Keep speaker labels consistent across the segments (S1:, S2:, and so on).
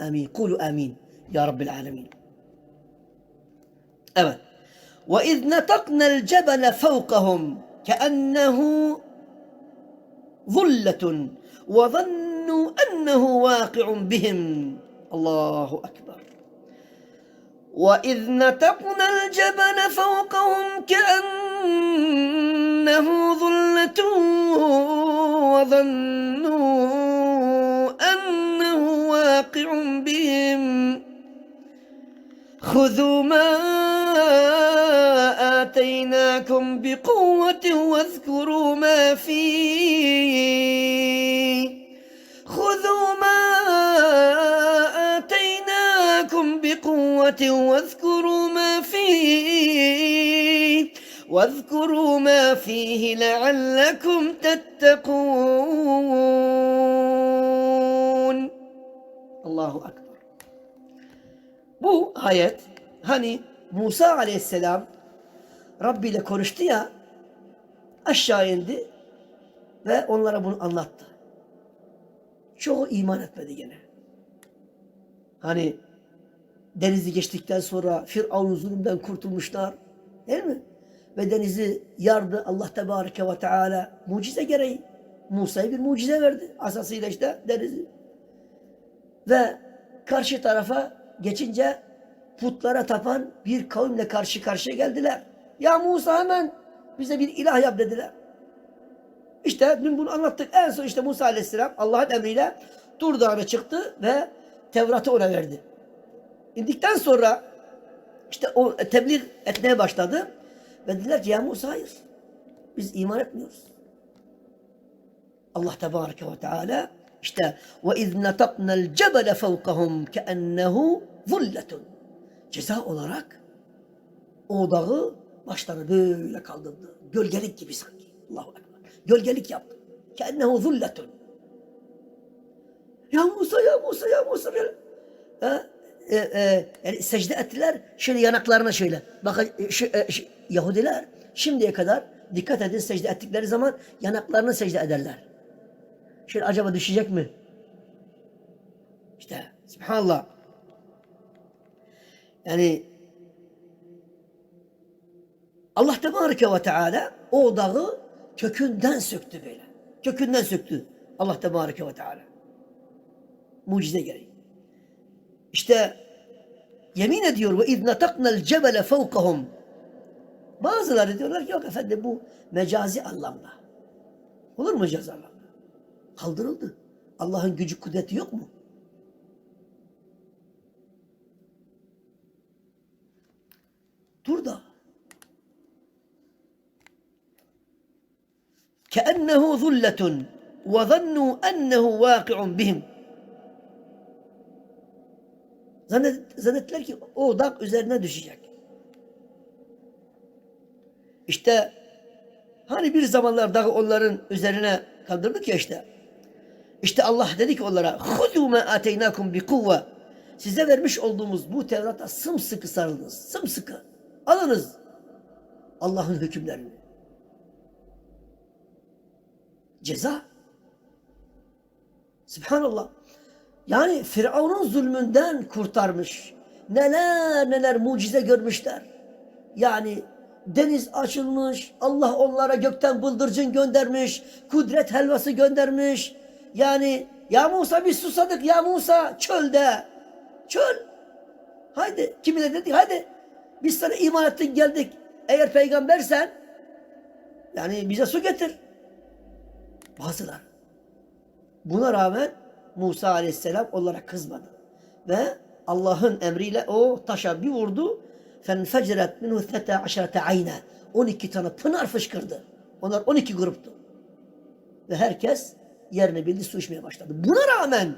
S1: Amin. Kulu amin. Ya Rabbil alemin. Evet. وَاِذْ نَتَقْنَا الْجَبَلَ فَوْقَهُمْ كَأَنَّهُ ظُلَّةٌ وَظَنُّوا أَنَّهُ واقع بهم الله أكبر وإذ نتقنا الجبل فوقهم كأنه ظلة وظنوا بهم خذوا ما آتيناكم بقوة واذكروا ما فيه خذوا ما آتيناكم بقوة واذكروا ما فيه واذكروا ما فيه لعلكم تتقون Allahu Akbar. Bu ayet hani Musa aleyhisselam Rabbi ile konuştu ya aşağı indi ve onlara bunu anlattı. Çoğu iman etmedi gene. Hani denizi geçtikten sonra Firavun zulümden kurtulmuşlar. Değil mi? Ve denizi yardı Allah Tebareke ve Teala mucize gereği. Musa'ya bir mucize verdi. Asasıyla işte denizi ve karşı tarafa geçince putlara tapan bir kavimle karşı karşıya geldiler. Ya Musa hemen bize bir ilah yap dediler. İşte dün bunu anlattık. En son işte Musa Aleyhisselam Allah'ın emriyle Tur Dağı'na çıktı ve Tevrat'ı ona verdi. İndikten sonra işte o tebliğ etmeye başladı. Ve dediler ki ya Musa hayır. Biz iman etmiyoruz. Allah Tebareke ve Teala işte ve iz netaqna'l cebele fevkahum keennehu zulletun. Ceza olarak o dağı başlarına böyle kaldırdı. Gölgelik gibi sanki. Allahu Ekber. Gölgelik yaptı. Keennehu zulletun. Ya Musa ya Musa ya Musa. böyle. Ha? E, e, yani secde ettiler şöyle yanaklarına şöyle. Bakın e, şu, e, şu- Yahudiler şimdiye kadar dikkat edin secde ettikleri zaman yanaklarına secde ederler. Şöyle acaba düşecek mi? İşte subhanallah. Yani Allah Tebareke ve Teala o dağı kökünden söktü böyle. Kökünden söktü. Allah Tebareke ve Teala. Mucize gereği. İşte yemin ediyor ve iz nataknal cebele fevkahum. Bazıları diyorlar ki yok efendim bu mecazi anlamda. Olur mu mecazi anlamda? Kaldırıldı. Allah'ın gücü kudreti yok mu? Dur da. كأنه ذلة وظنوا أنه واقع بهم Zannet, zannettiler ki o dağ üzerine düşecek. İşte hani bir zamanlar dağı onların üzerine kaldırdık ya işte. İşte Allah dedi ki onlara "Hudu ma ateynakum bi kuvve." Size vermiş olduğumuz bu Tevrat'a sımsıkı sarılınız. Sımsıkı. Alınız Allah'ın hükümlerini. Ceza. Subhanallah. Yani Firavun'un zulmünden kurtarmış. Neler neler mucize görmüşler. Yani deniz açılmış, Allah onlara gökten bıldırcın göndermiş, kudret helvası göndermiş, Yani ya Musa biz susadık ya Musa çölde. Çöl. Haydi kimine dedik haydi biz sana iman ettik geldik. Eğer peygambersen yani bize su getir. Bazılar. Buna rağmen Musa aleyhisselam onlara kızmadı. Ve Allah'ın emriyle o taşa bir vurdu. فَنْفَجْرَتْ مِنْهُ ثَّةَ عَشَرَةَ عَيْنَ 12 tane pınar fışkırdı. Onlar 12 gruptu. Ve herkes yerine bildi su içmeye başladı. Buna rağmen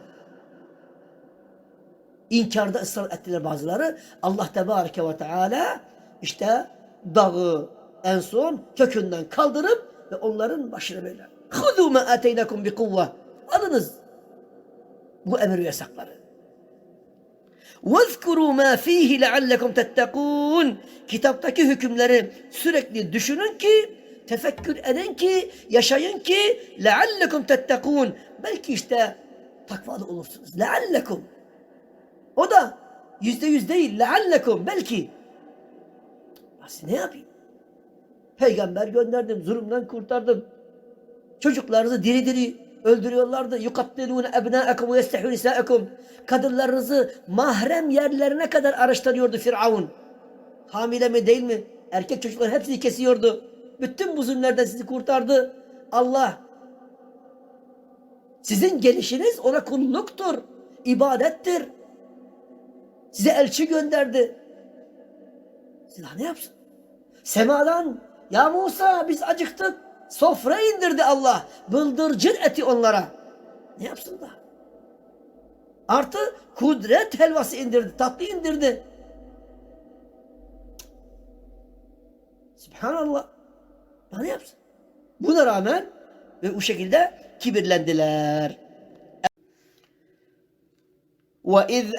S1: inkarda ısrar ettiler bazıları. Allah Tebareke ve Teala işte dağı en son kökünden kaldırıp ve onların başına böyle خُذُوا مَا آتَيْنَكُمْ بِقُوَّةٍ Alınız bu emir ve yasakları. وَذْكُرُوا مَا ف۪يهِ لَعَلَّكُمْ تَتَّقُونَ Kitaptaki hükümleri sürekli düşünün ki, Tefekkür edin ki, yaşayın ki leallekum tettekûn. Belki işte takvalı olursunuz. Leallekum. O da yüzde yüz değil. Leallekum. Belki. Nasıl ne yapayım? Peygamber gönderdim. Zulümden kurtardım. Çocuklarınızı diri diri öldürüyorlardı. Yukattilûne ebnâekum ve yestehûn isâekum. Kadınlarınızı mahrem yerlerine kadar araştırıyordu Firavun. Hamile mi değil mi? Erkek çocukların hepsini kesiyordu. Bütün bu zulümlerden sizi kurtardı. Allah sizin gelişiniz ona kulluktur, ibadettir. Size elçi gönderdi. Siz ne yapsın? Semadan ya Musa biz acıktık. Sofra indirdi Allah. Bıldırcın eti onlara. Ne yapsın da? Artı kudret helvası indirdi. Tatlı indirdi. Subhanallah. Daha ne yapsın? Buna rağmen ve bu şekilde kibirlendiler. وَاِذْ